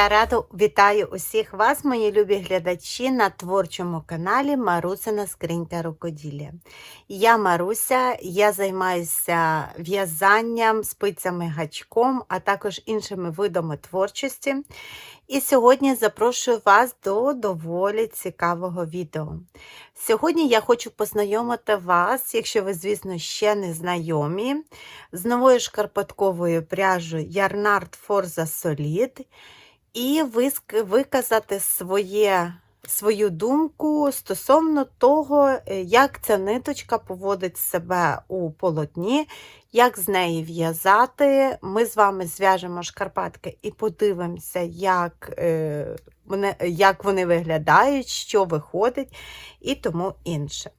Я радо вітаю усіх вас, мої любі глядачі, на творчому каналі Марусина Скринька рукоділля. Я Маруся, я займаюся в'язанням, спицями гачком, а також іншими видами творчості. І сьогодні запрошую вас до доволі цікавого відео. Сьогодні я хочу познайомити вас, якщо ви, звісно, ще не знайомі, з новою шкарпетковою пряжею Yarnard Forza Solid і виказати своє, свою думку стосовно того, е, як ця ниточка поводить себе у полотні, як з неї в'язати. Ми з вами зв'яжемо шкарпетки і подивимося, як, е, як вони виглядають, що виходить і тому інше.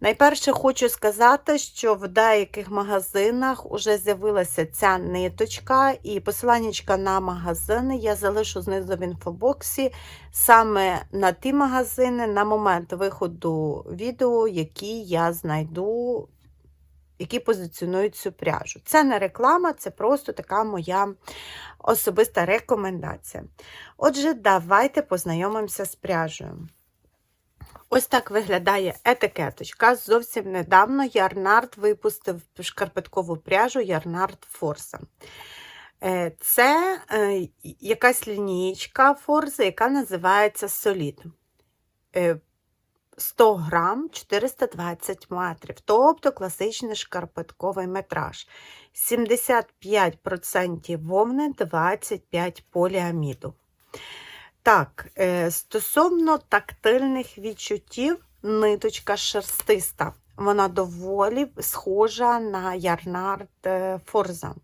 Найперше хочу сказати, що в деяких магазинах вже з'явилася ця ниточка, і посиланнячка на магазини я залишу знизу в інфобоксі саме на ті магазини на момент виходу відео, які я знайду, які позиціонують цю пряжу. Це не реклама, це просто така моя особиста рекомендація. Отже, давайте познайомимося з пряжею. Ось так виглядає етикеточка. Зовсім недавно Ярнард випустив шкарпеткову пряжу Ярнард Форса. Е, Це е, якась лінійка Форса, яка називається Solid. Е, 100 грам 420 метрів, тобто класичний шкарпетковий метраж. 75% вовни, 25 поліаміду. Так, е, стосовно тактильних відчуттів, ниточка шерстиста. Вона доволі схожа на ярнард е, Форза.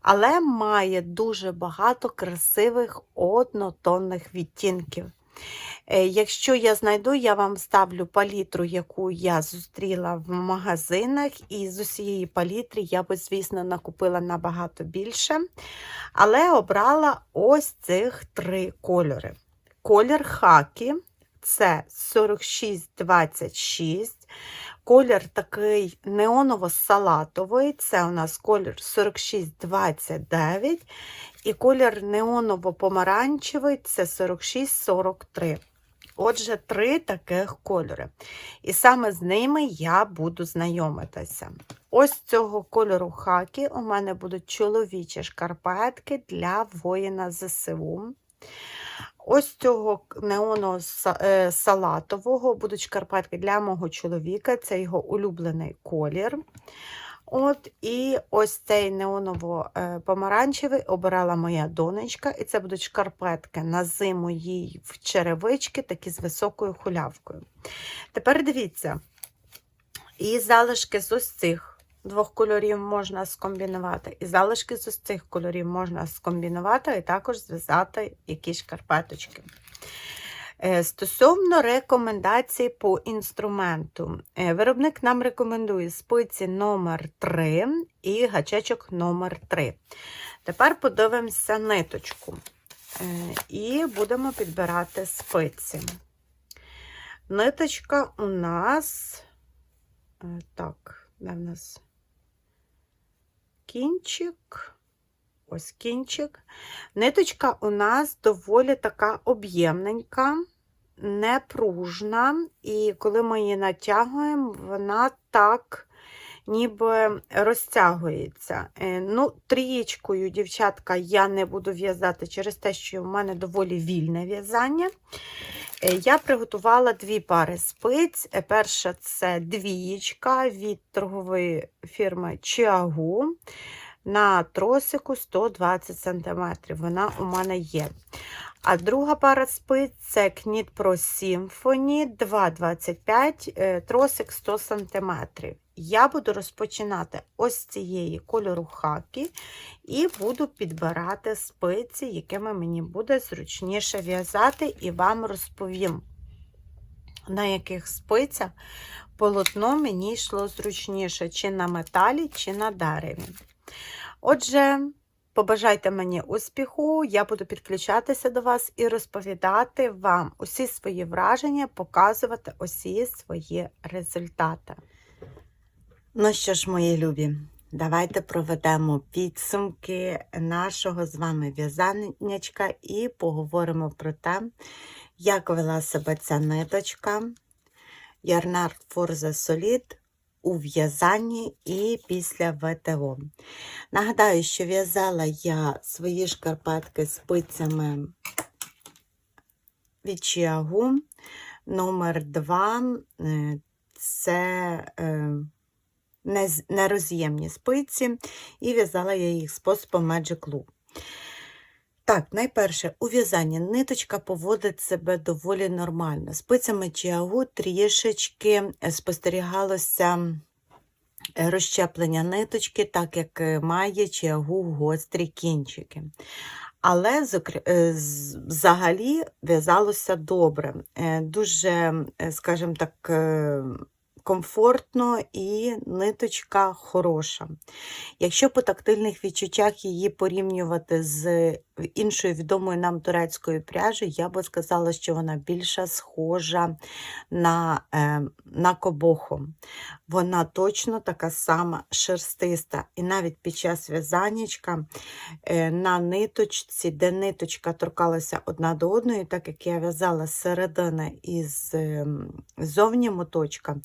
Але має дуже багато красивих однотонних відтінків. Е, Якщо я знайду, я вам ставлю палітру, яку я зустріла в магазинах, і з усієї палітри я би, звісно, накупила набагато більше. Але обрала ось цих три кольори. Колір хакі це 4626. Колір такий неоново-салатовий, це у нас колір 4629. І колір неоново-помаранчевий це 4643. Отже, три таких кольори. І саме з ними я буду знайомитися. Ось цього кольору хакі у мене будуть чоловічі шкарпетки для воїна ЗСУ. Ось цього неоно салатового будуть шкарпетки для мого чоловіка, це його улюблений колір. От, І ось цей неоново-помаранчевий обирала моя донечка, і це будуть шкарпетки на зиму їй в черевички, такі з високою хулявкою. Тепер дивіться, і залишки з ось цих двох кольорів можна скомбінувати, і залишки з цих кольорів можна скомбінувати, і також зв'язати якісь шкарпеточки. Е, Стосовно рекомендацій по інструменту, Е, виробник нам рекомендує спиці номер 3 і гачечок номер 3. Тепер подивимося ниточку Е, і будемо підбирати спиці. Ниточка у нас, так, де в нас кінчик. Ось кінчик. Ниточка у нас доволі така об'ємненька, непружна, і коли ми її натягуємо, вона так ніби розтягується. Е, Ну, Трієчкою, дівчатка, я не буду в'язати через те, що в мене доволі вільне в'язання. Е, Я приготувала дві пари спиць. Е, Перша це двієчка від торгової фірми Чиагу на тросику 120 см. Вона у мене є. А друга пара спиць це Knit Pro Symphony 2,25 е, тросик 100 см. Я буду розпочинати ось цієї кольору хакі і буду підбирати спиці, якими мені буде зручніше в'язати, і вам розповім, на яких спицях полотно мені йшло зручніше, чи на металі, чи на дереві. Отже, побажайте мені успіху, я буду підключатися до вас і розповідати вам усі свої враження, показувати усі свої результати. Ну що ж, мої любі, Давайте проведемо підсумки нашого з вами в'язаннячка і поговоримо про те, як вела себе ця ниточка Ярнард Форза Солід у в'язанні і після ВТО. Нагадаю, що в'язала я свої шкарпетки спицями від Чіагу. Номер 2 це е, нероз'ємні спиці, і в'язала я їх способом Magic Loop. Так, найперше, у в'язанні ниточка поводить себе доволі нормально. Спицями Чіагу трішечки е, спостерігалося е, розщеплення ниточки, так як е, має Чіагу гострі кінчики. Але взагалі в'язалося добре, дуже, скажімо так, комфортно і ниточка хороша. Якщо по тактильних відчуттях її порівнювати з іншою відомою нам турецькою пряжею, я би сказала, що вона більше схожа на, е, на кобоху. Вона точно така сама шерстиста. І навіть під час в'язаннячка е, на ниточці, де ниточка торкалася одна до одної, так як я в'язала з середини і з ем, моточка,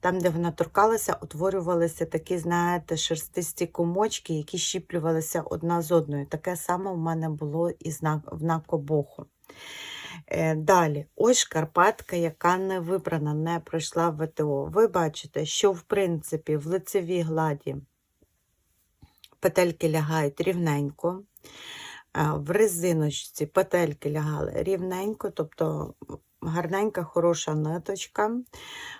там, де вона торкалася, утворювалися такі, знаєте, шерстисті комочки, які щіплювалися одна з одною. Таке саме в мене було і знак, в накобоху. Е, Далі, ось Карпатка, яка не вибрана, не пройшла в ВТО. Ви бачите, що в принципі в лицевій гладі петельки лягають рівненько. Е, В резиночці петельки лягали рівненько, тобто гарненька, хороша ниточка,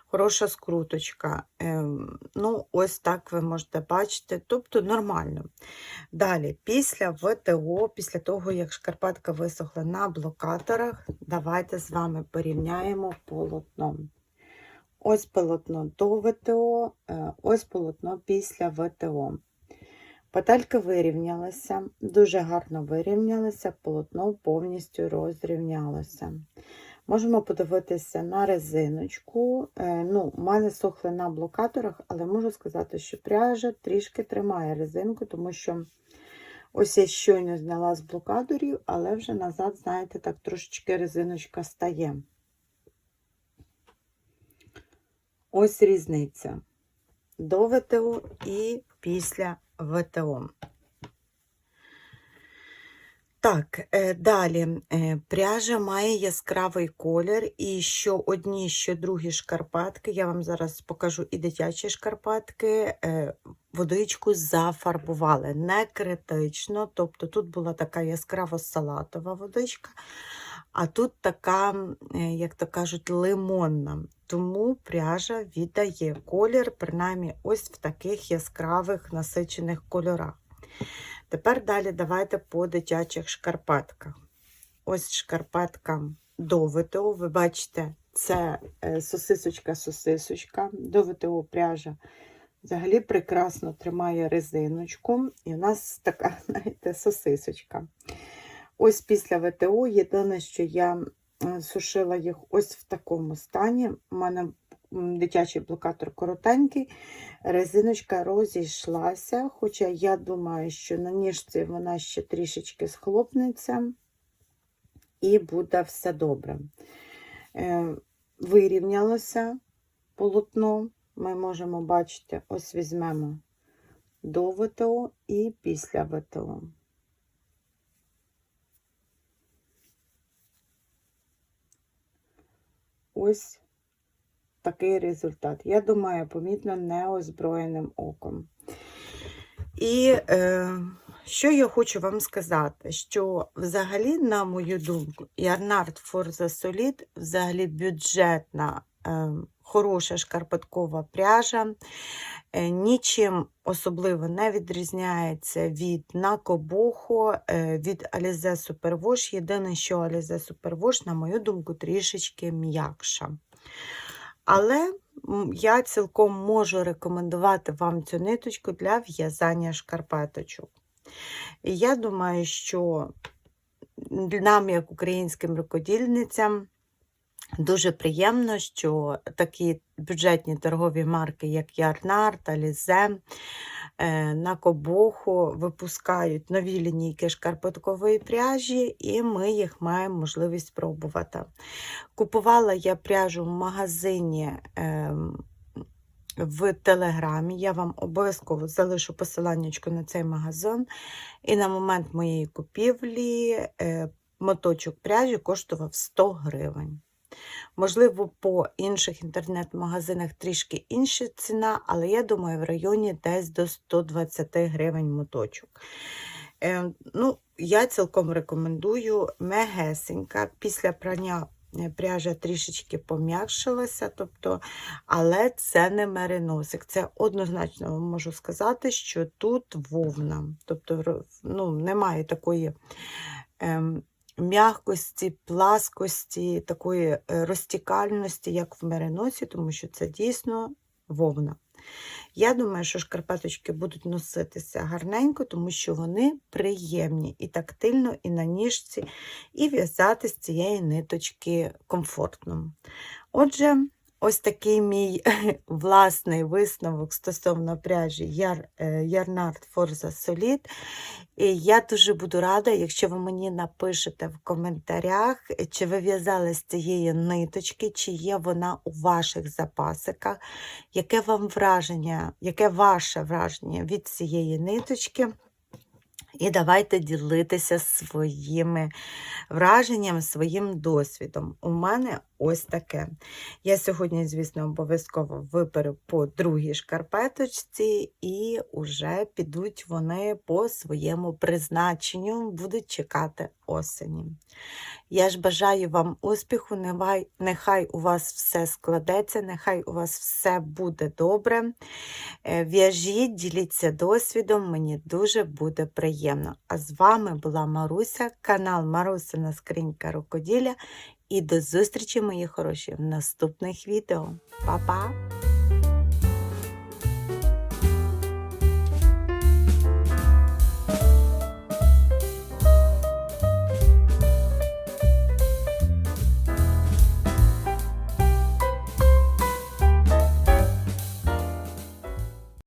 хороша скруточка. Ем, Ну, ось так ви можете бачити, тобто нормально. Далі, після ВТО, після того, як шкарпетка висохла на блокаторах, давайте з вами порівняємо полотно. Ось полотно до ВТО, е, ось полотно після ВТО. Петельки вирівнялися, дуже гарно вирівнялися, полотно повністю розрівнялося. Можемо подивитися на резиночку. Е, Ну, у мене сохли на блокаторах, але можу сказати, що пряжа трішки тримає резинку, тому що ось я щойно зняла з блокаторів, але вже назад, знаєте, так трошечки резиночка стає. Ось різниця до ВТО і після ВТО. Так, е, далі е, пряжа має яскравий колір, і що одні, що другі шкарпетки, я вам зараз покажу і дитячі шкарпетки, е, водичку зафарбували. Не критично, тобто тут була така яскраво салатова водичка, а тут така, е, як то кажуть, лимонна. Тому пряжа віддає колір, принаймні ось в таких яскравих насичених кольорах. Тепер далі давайте по дитячих шкарпетках. Ось шкарпетка до ВТО. Ви бачите, це е, сосисочка-сосисочка. До ВТО пряжа взагалі прекрасно тримає резиночку. І у нас така, знаєте, сосисочка. Ось після ВТО єдине, що я е, сушила їх ось в такому стані. У мене дитячий блокатор коротенький, резиночка розійшлася, хоча я думаю, що на ніжці вона ще трішечки схлопнеться і буде все добре. Е, Вирівнялося полотно. Ми можемо бачити, ось візьмемо до ВТО і після ВТО. Ось такий результат. Я думаю, помітно неозброєним оком. І е, що я хочу вам сказати, що взагалі, на мою думку, Ярнард Форза Солід взагалі бюджетна, е, хороша шкарпеткова пряжа, е, нічим особливо не відрізняється від Накобохо, е, від Alize Superwash. Єдине, що Alize Superwash, на мою думку, трішечки м'якша. Але я цілком можу рекомендувати вам цю ниточку для в'язання шкарпеточок. І я думаю, що нам, як українським рукодільницям, дуже приємно, що такі бюджетні торгові марки, як Ярнар е, на кобоху випускають нові лінійки шкарпеткової пряжі, і ми їх маємо можливість спробувати. Купувала я пряжу в магазині. ем, в Телеграмі я вам обов'язково залишу посиланнячко на цей магазин. І на момент моєї купівлі е, моточок пряжі коштував 100 гривень. Можливо, по інших інтернет-магазинах трішки інша ціна, але я думаю, в районі десь до 120 гривень моточок. Е, ну, я цілком рекомендую мегесенька. Після прання е, пряжа трішечки пом'якшилася, тобто, але це не мериносик. Це однозначно можу сказати, що тут вовна. Тобто ну, немає такої ем, м'якості, пласкості, такої е, розтікальності, як в мериносі, тому що це дійсно вовна. Я думаю, що шкарпеточки будуть носитися гарненько, тому що вони приємні і тактильно, і на ніжці, і в'язати з цієї ниточки комфортно. Отже, ось такий мій власний висновок стосовно пряжі Яр, Yarnard Forza Solid. І я дуже буду рада, якщо ви мені напишете в коментарях, чи ви в'язали з цієї ниточки, чи є вона у ваших запасиках, яке вам враження, яке ваше враження від цієї ниточки. І давайте ділитися своїми враженнями, своїм досвідом. У мене ось таке. Я сьогодні, звісно, обов'язково виперу по другій шкарпеточці, і вже підуть вони по своєму призначенню, будуть чекати осені. Я ж бажаю вам успіху, нехай, у вас все складеться, нехай у вас все буде добре. Е, В'яжіть, діліться досвідом, мені дуже буде приємно. А з вами була Маруся, канал Марусина Скринька Рукоділля. І до зустрічі, мої хороші, в наступних відео. Па-па!